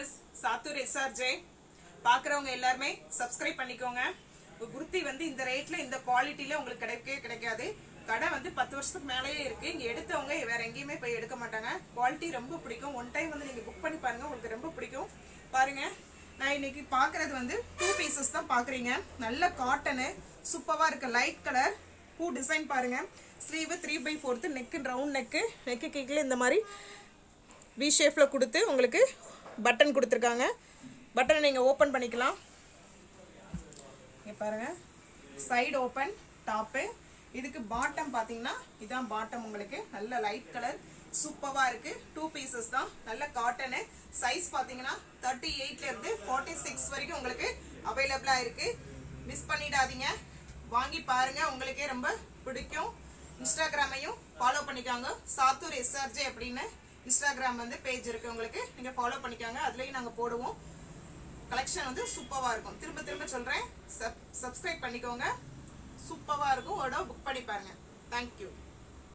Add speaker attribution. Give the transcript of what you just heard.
Speaker 1: Actress Sattur SRJ பார்க்குறவங்க எல்லாருமே subscribe பண்ணிக்கோங்க. குர்த்தி வந்து இந்த ரேட்ல இந்த குவாலிட்டியில உங்களுக்கு கிடைக்கவே கிடைக்காது. கடை வந்து பத்து வருஷத்துக்கு மேலேயே இருக்கு. இங்கே எடுத்தவங்க வேற எங்கேயுமே போய் எடுக்க மாட்டாங்க. குவாலிட்டி ரொம்ப பிடிக்கும். ஒன் டைம் வந்து நீங்கள் புக் பண்ணி பாருங்க உங்களுக்கு ரொம்ப பிடிக்கும். பாருங்க. நான் இன்னைக்கு பார்க்கறது வந்து டூ பீசஸ் தான் பார்க்குறீங்க. நல்ல காட்டனு சூப்பராக இருக்குது லைட் கலர் பூ டிசைன் பாருங்க. Sleeve three by fourth neck round neck neck கேக்கில் இந்த மாதிரி வி ஷேப்பில் கொடுத்து உங்களுக்கு பட்டன் கொடுத்துருக்காங்க. பட்டனை நீங்கள் ஓப்பன் பண்ணிக்கலாம். இங்கே பாருங்கள் சைடு ஓப்பன் டாப்பு இதுக்கு பாட்டம் பார்த்தீங்கன்னா இதான் பாட்டம் உங்களுக்கு. நல்ல லைட் கலர் சூப்பராக இருக்குது டூ பீசஸ் தான். நல்ல காட்டனு சைஸ் பார்த்தீங்கன்னா தேர்ட்டி இருந்து ஃபார்ட்டி சிக்ஸ் வரைக்கும் உங்களுக்கு அவைலபிளாக இருக்குது மிஸ் பண்ணிடாதீங்க. வாங்கி பாருங்கள் உங்களுக்கே ரொம்ப பிடிக்கும். இன்ஸ்டாகிராமையும் ஃபாலோ பண்ணிக்காங்க. சாத்தூர் எஸ்ஆர்ஜே அப்படின்னு இன்ஸ்டாகிராம் வந்து பேஜ் இருக்கு. உங்களுக்கு நீங்கள் ஃபாலோ பண்ணிக்கோங்க. அதுலேயும் நாங்கள் போடுவோம். கலெக்ஷன் வந்து சூப்பராக இருக்கும். திரும்ப திரும்ப சொல்கிறேன் சப் சப்ஸ்கிரைப் பண்ணிக்கோங்க. சூப்பராக இருக்கும். ஒரு புக் பண்ணி பாருங்க. தேங்க்யூ